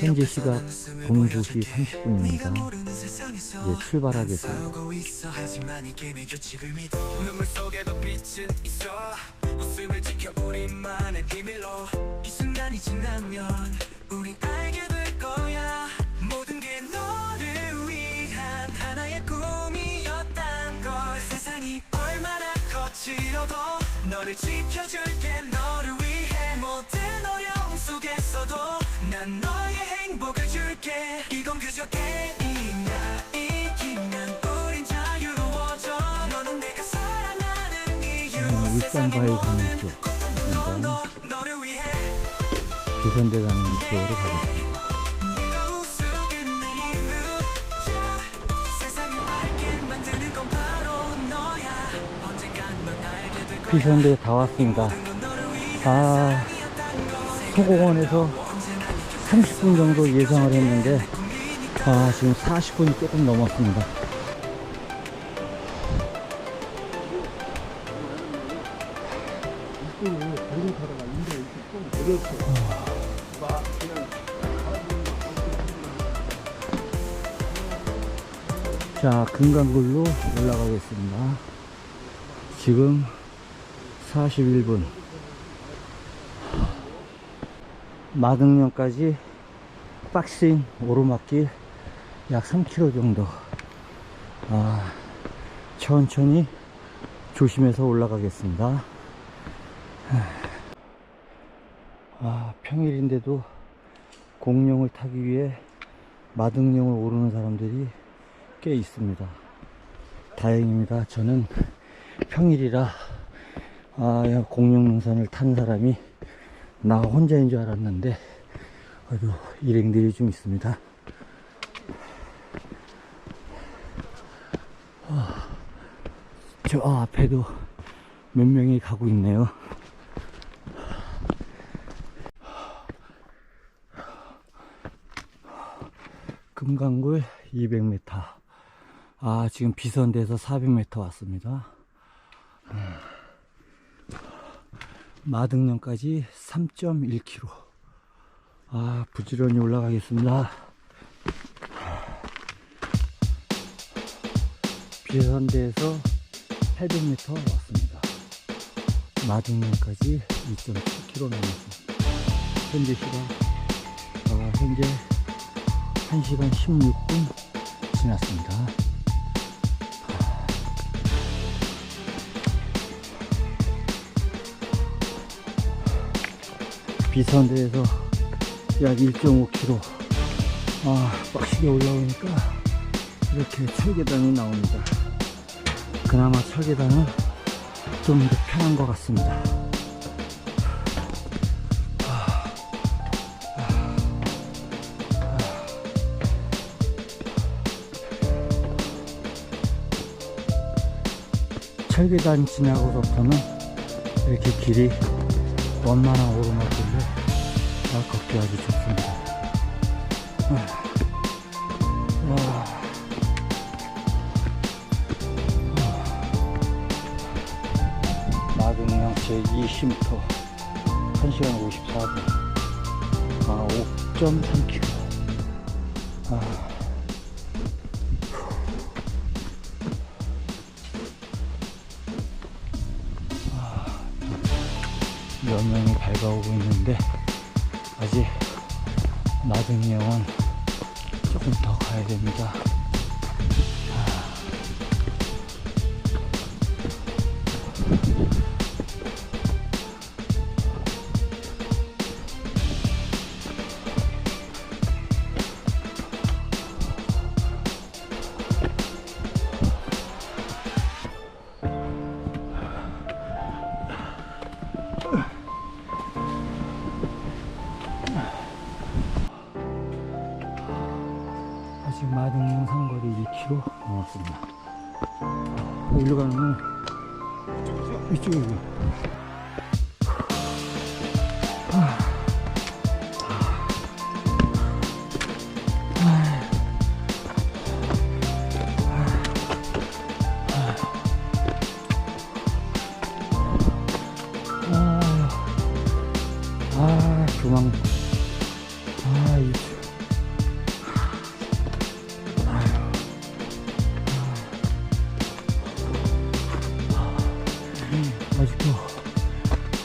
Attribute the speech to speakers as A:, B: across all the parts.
A: 현재 시각 02시 30분입니다. 이제 출발하겠습니다.
B: 너를 지켜줄게. 너를 줄게 이건 그저 게임이야 이기면 우린 자유로워져. 너는 내가 사랑하는 이유.
A: 음, 울산 바위 가는 쪽.
B: 너를 위해.
A: 비선대 가는 쪽으로 가겠습니다. 비선대 다 왔습니다. 아, 소공원에서 30분 정도 예상을 했는데, 아, 지금 40분이 조금 넘었습니다. 자, 금강굴로 올라가겠습니다. 지금 41분. 마등령까지 박스인 오르막길 약 3km 정도. 아, 천천히 조심해서 올라가겠습니다. 아, 평일인데도 공룡을 타기 위해 마등령을 오르는 사람들이 꽤 있습니다. 다행입니다. 저는 평일이라 아, 공룡능선을 탄 사람이 나 혼자인 줄 알았는데 그래도 일행들이 좀 있습니다. 저 앞에도 몇 명이 가고 있네요. 금강굴 200m. 아, 지금 비선대에서 400m 왔습니다. 마등령까지 3.1km. 아, 부지런히 올라가겠습니다. 비선대에서 800m 왔습니다. 마등령까지 2.7km 남았습니다. 현재 시각, 어, 현재 1시간 16분 지났습니다. 비선대에서 약 1.5km 아 빡시게 올라오니까 이렇게 철계단이 나옵니다 그나마 철계단은 좀 더 편한 것 같습니다 철계단 지나고서부터는 이렇게 길이 원만한 오르막길로 아, 걷기 아주 좋습니다. 60m 1시간 54분 아 5.3km 아. 아. 여명이 밝아오고 있는데 아직 나등이 형은 조금 더 가야 됩니다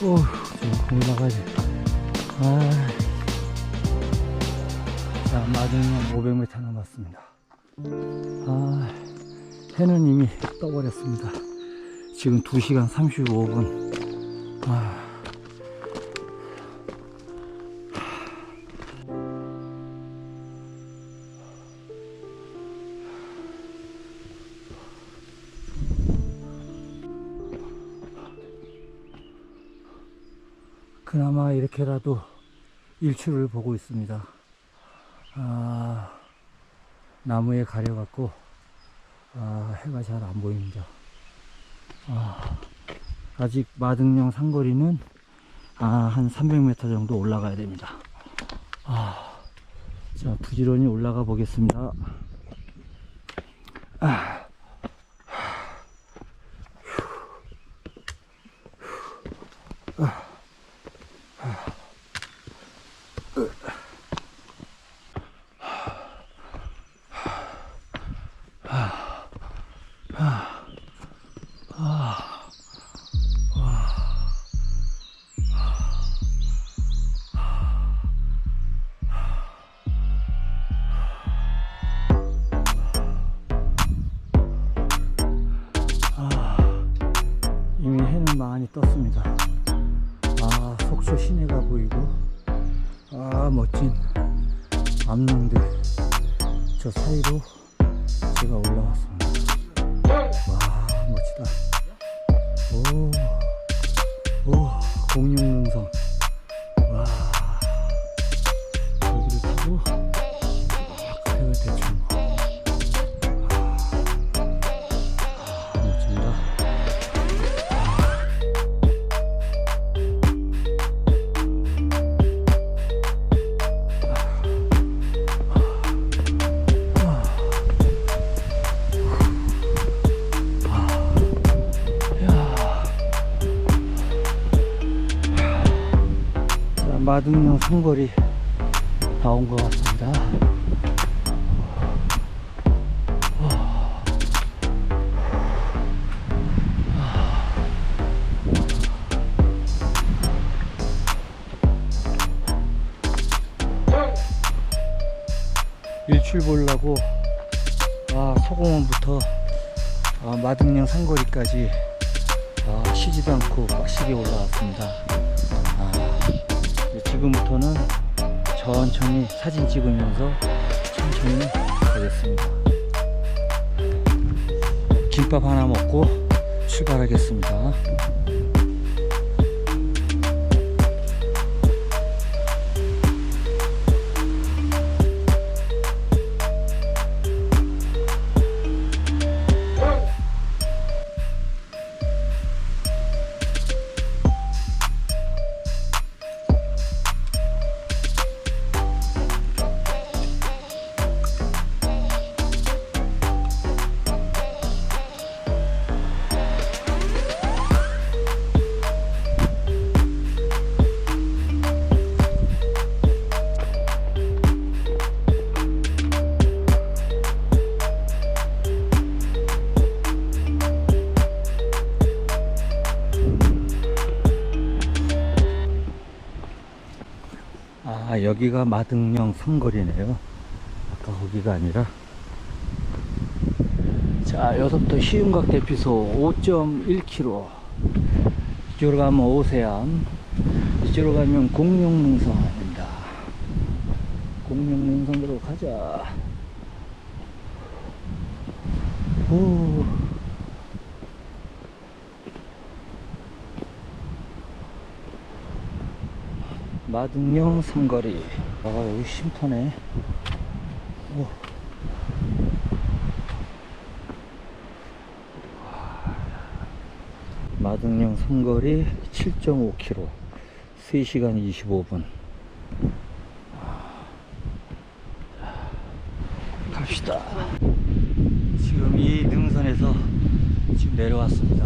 A: 어휴, 지금 올라가야 돼. 아. 자, 마등령 500m 남았습니다. 아, 해는 이미 떠버렸습니다. 지금 2시간 35분. 아. 이렇게라도 일출을 보고 있습니다. 아, 나무에 가려갖고, 아, 해가 잘 안 보입니다. 아, 아직 마등령 상거리는, 아, 한 300m 정도 올라가야 됩니다. 아, 자, 부지런히 올라가 보겠습니다. 자, 마등령 삼거리 다온것 같습니다. 일출 보려고 아, 소공원부터 아, 마등령 산거리까지 아, 쉬지도 않고 빡시게 올라왔습니다. 지금부터는 천천히 사진 찍으면서 천천히 가겠습니다. 김밥 하나 먹고 출발하겠습니다. 여기가 마등령 삼거리네요. 아까 거기가 아니라. 자, 여기서부터 시흥각 대피소 5.1km. 이쪽으로 가면 오세암. 이쪽으로 가면 공룡능선입니다. 공룡능선으로 가자. 오. 마등령 삼거리. 아, 여기 쉼터네. 오. 마등령 삼거리 7.5km. 3시간 25분. 갑시다. 지금 이 능선에서 지금 내려왔습니다.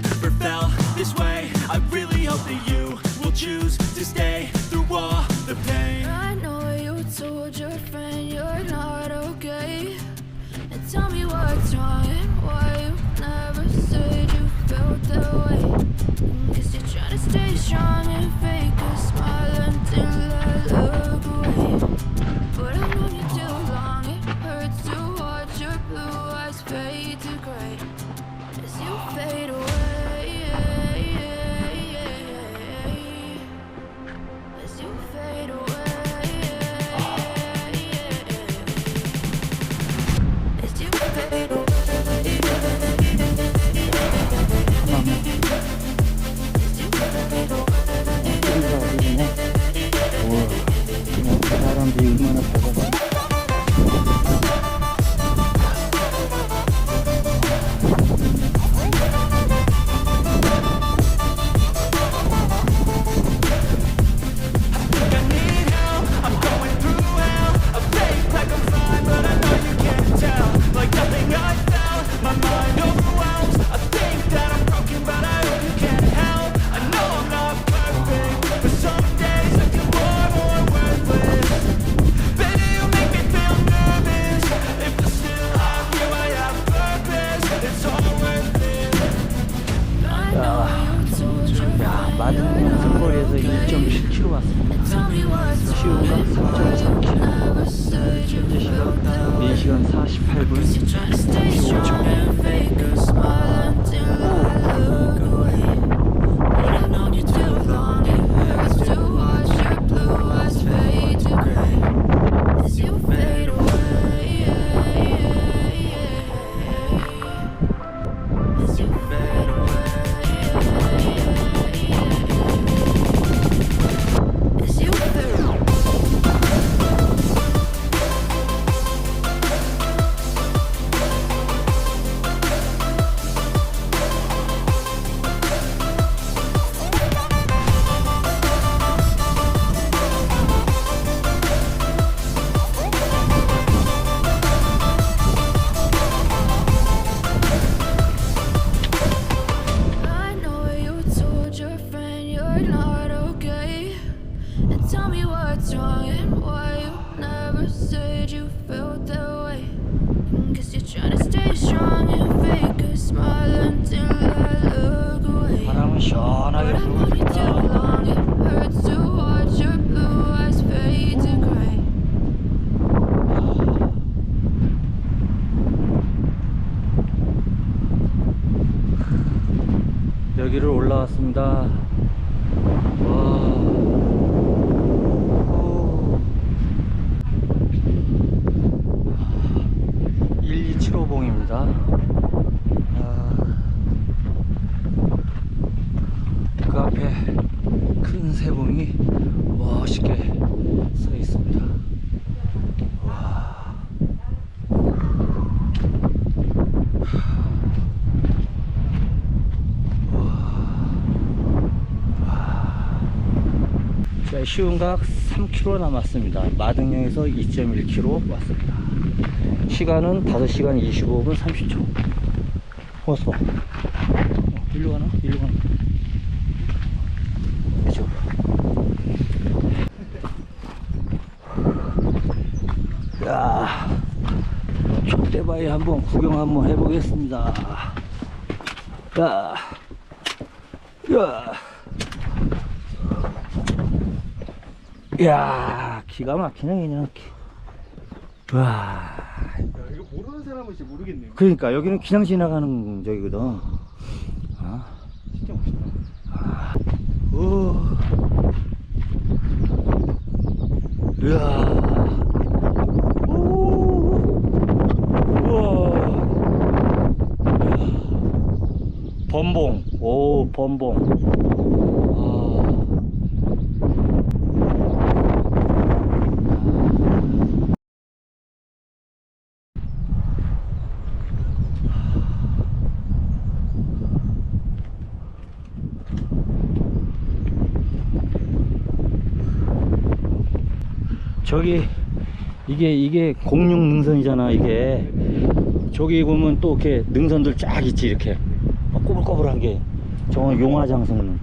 A: 사람 시운각 3km 남았습니다. 마등령에서 2.1km 왔습니다. 시간은 5시간 25분 30초. 어서. 어, 일로 가나? 일로 가나? 이쪽으로. 롯데바이 한번 구경 한번 해보겠습니다. 야, 야, 야, 기가 막히네 그냥. 와,
C: 야, 이거 모르는 사람은 진짜 모르겠네요.
A: 그러니까 여기는 그냥 지나가는 저기거든. 아,
C: 진짜 멋있다.
A: 오, 이야, 오, 이야. 범봉, 오, 범봉. 아. 저기 이게 이게 공룡 능선이잖아 이게. 저기 보면 또 이렇게 능선들 쫙 있지 이렇게. 막 꼬불꼬불한 게. 저건 용화장성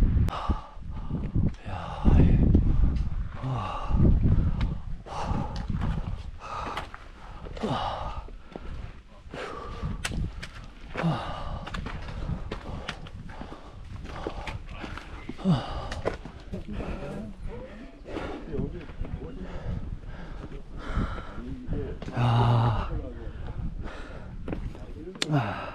A: Ah.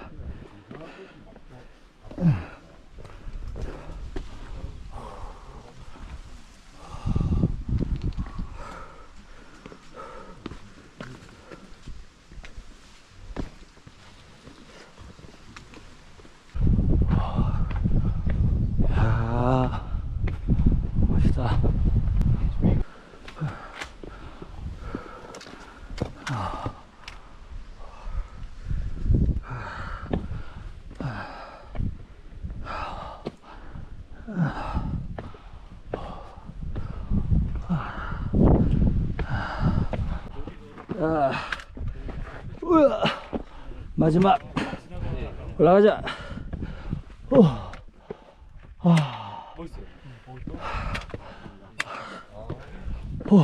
A: 마지막 올라가자. 오, 아. 오,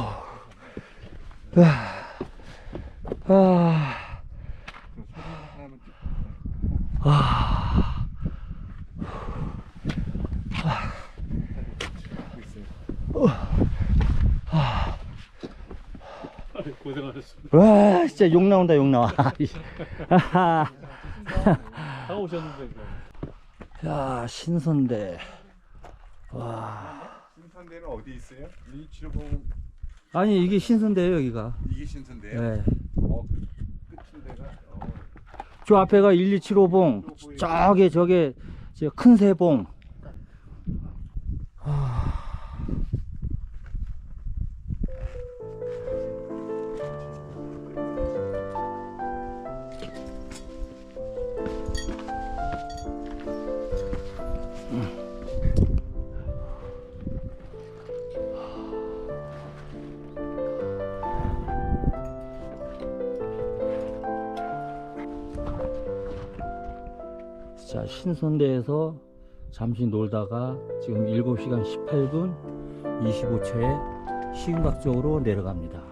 A: 아, 아, 아,
C: 고생하셨습니다.
A: 와, 진짜 욕 나온다, 욕 나와.
C: 다 오셨는데.
A: 야, 신선대. 와.
D: 신선대는 어디 있어요? 이 치료봉
A: 아니, 이게 신선대예요 여기가.
D: 이게 신선대요?
A: 네.
D: 어, 끝인 데가 어,
A: 저 앞에가 1275봉, 저게 저게 저큰 새봉. 신선대에서 잠시 놀다가 지금 7시간 18분 25초에 시흥각 쪽으로 내려갑니다.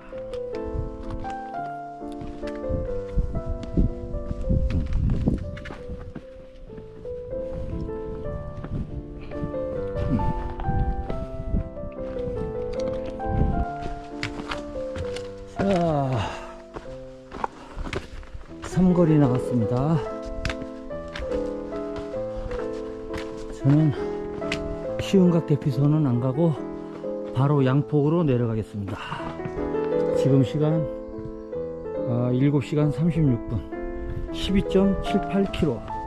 A: 대피소는 안 가고 바로 양폭으로 내려가겠습니다. 지금 시간 아, 7시간 36분 12.78km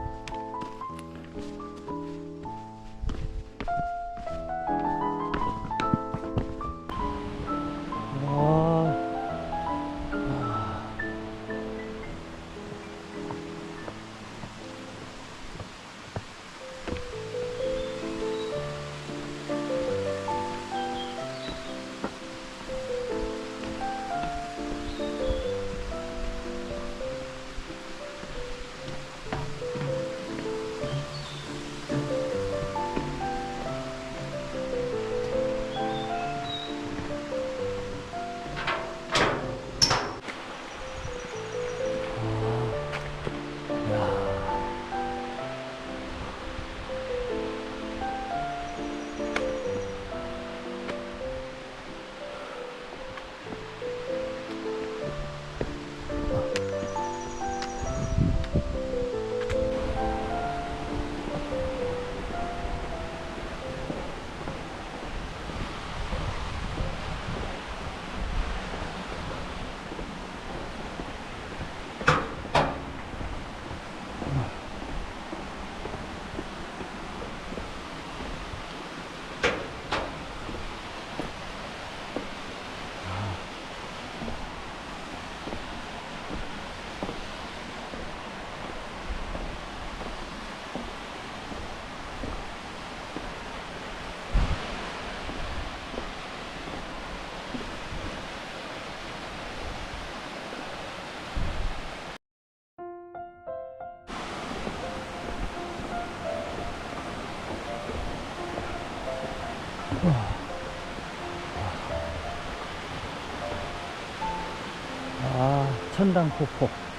A: 아, 천당 폭포.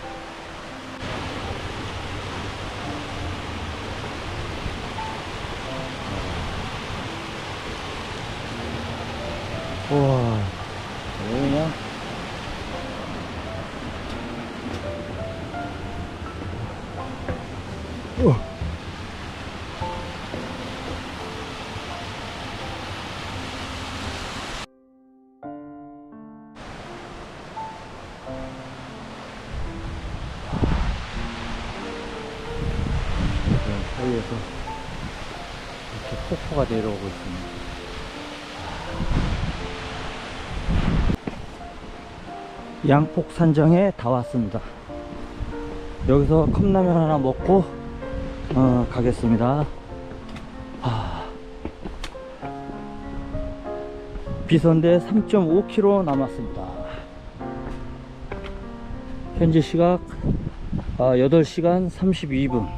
A: 양폭 산정에 다 왔습니다. 여기서 컵라면 하나 먹고 어, 가겠습니다. 아. 비선대 3.5km 남았습니다. 현재 시각 아, 8시간 32분.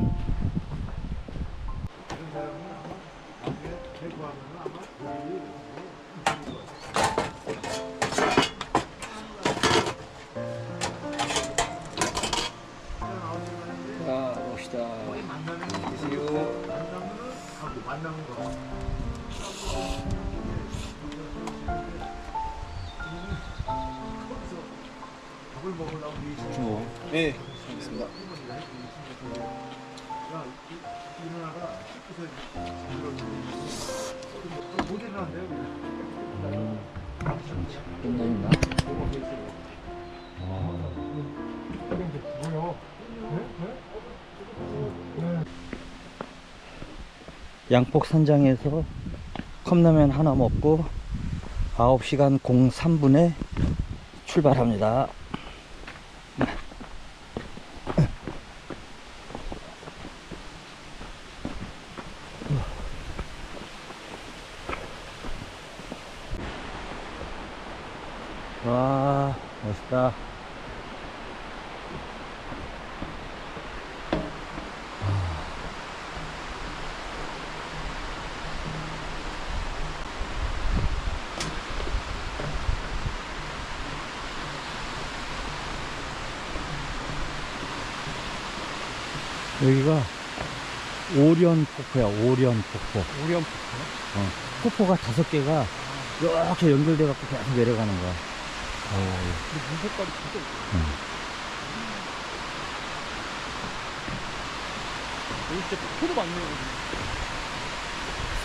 A: 양폭 산장에서 컵라면 하나 먹고 9시간 03분에 출발합니다. 와, 멋있다. 여기가 오련 폭포야, 오련 폭포.
C: 오리온
A: 어, 폭포가 다섯 개가 이렇게 연결돼 갖고 계속 내려가는 거야. 어,
C: 물 색깔이 진짜 이쁘다. 여기 진짜 폭포도 많네요.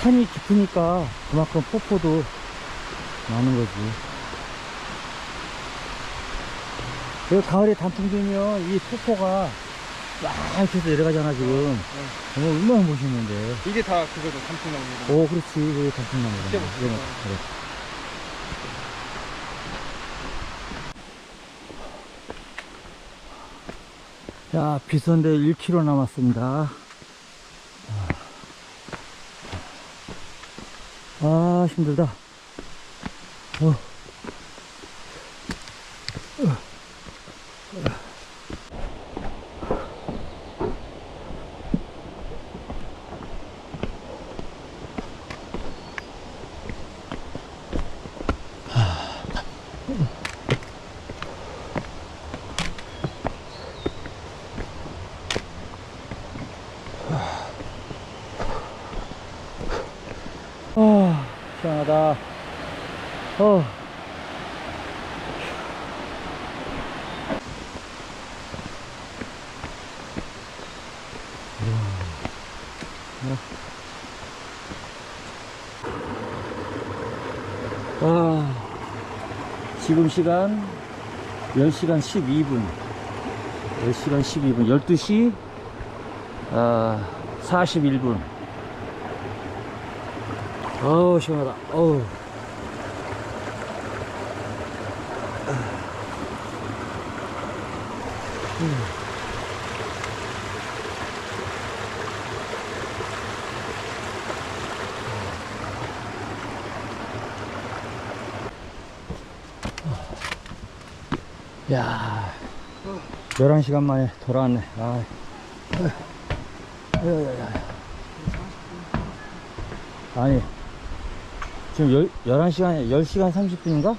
A: 산이 깊으니까 그만큼 폭포도 많은 거지. 여기 가을에 단풍 들면 이 폭포가 막 이렇게 해서 내려가잖아, 지금. 어, 얼마나 멋있는데.
C: 이게 다 그거죠, 단풍나무.
A: 오, 그렇지. 그게 단풍나무다.
C: 진짜 멋있다.
A: 그래. 자, 비선대 1km 남았습니다. 아, 힘들다. 어. 2시간 10시간 12분. 10시간 12분. 12시 아, 41분. 어우 시원하다. 어우. 11시간 만에 돌아왔네 아. 아니 지금 열, 11시간, 10시간 30분인가?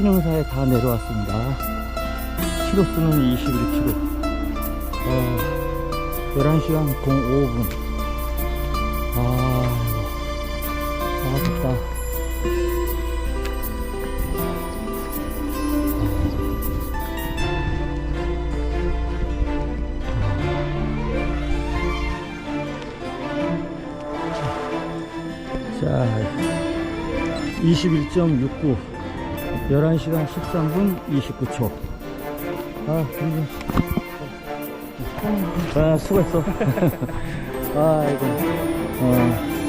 A: 신흥사에 다 내려왔습니다. 키로수는 21km. 어, 11시간 05분. 아, 아, 덥다. 자, 21.69 11시간 13분 29초. 아 그리고 아 수고했어. 아이고. 어